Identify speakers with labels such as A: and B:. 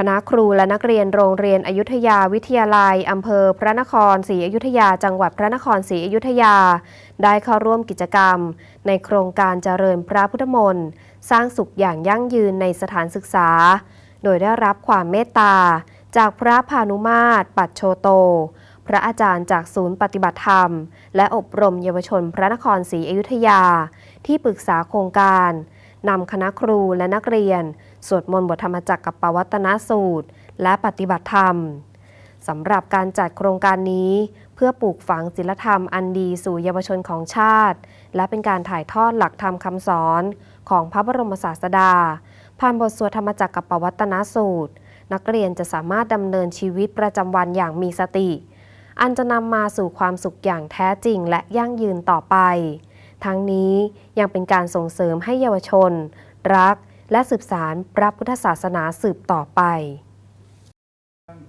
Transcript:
A: คณะครูและนักเรียนโรงเรียนอยุธยาวิทยาลัย อำเภอพระนครศรีอยุธยา จังหวัดพระนครศรีอยุธยา ได้เข้าร่วมกิจกรรม ในโครงการเจริญพระพุทธมนต์สร้างสุขอย่างยั่งยืนในสถานศึกษา โดยได้รับความเมตตา จากพระพานุมาตร ปัจโชโต พระอาจารย์จากศูนย์ปฏิบัติธรรม และอบรมเยาวชนพระนครศรีอยุธยา ที่ปรึกษาโครงการ นำคณะครูและนักเรียน สวดมนต์บทธรรมจักรกับปวัตนสูตร และปฏิบัติธรรมสำหรับการจัดโครงการนี้ เพื่อปลูกฝังศีลธรรมอันดีสู่เยาวชนของชาติ และเป็นการถ่ายทอดหลักธรรมคำสอนของพระบรมศาสดา ผ่านบทสวดธรรมจักรกับปวัตนสูตร นักเรียนจะสามารถดำเนินชีวิตประจำวันอย่างมีสติ อันจะนำมาสู่ความสุขอย่างแท้จริงและยั่งยืนต่อไป ทั้งนี้ยังเป็นการส่งเสริมให้เยาวชน รัก และสืบสารพระพุทธศาสนาสืบต่อไป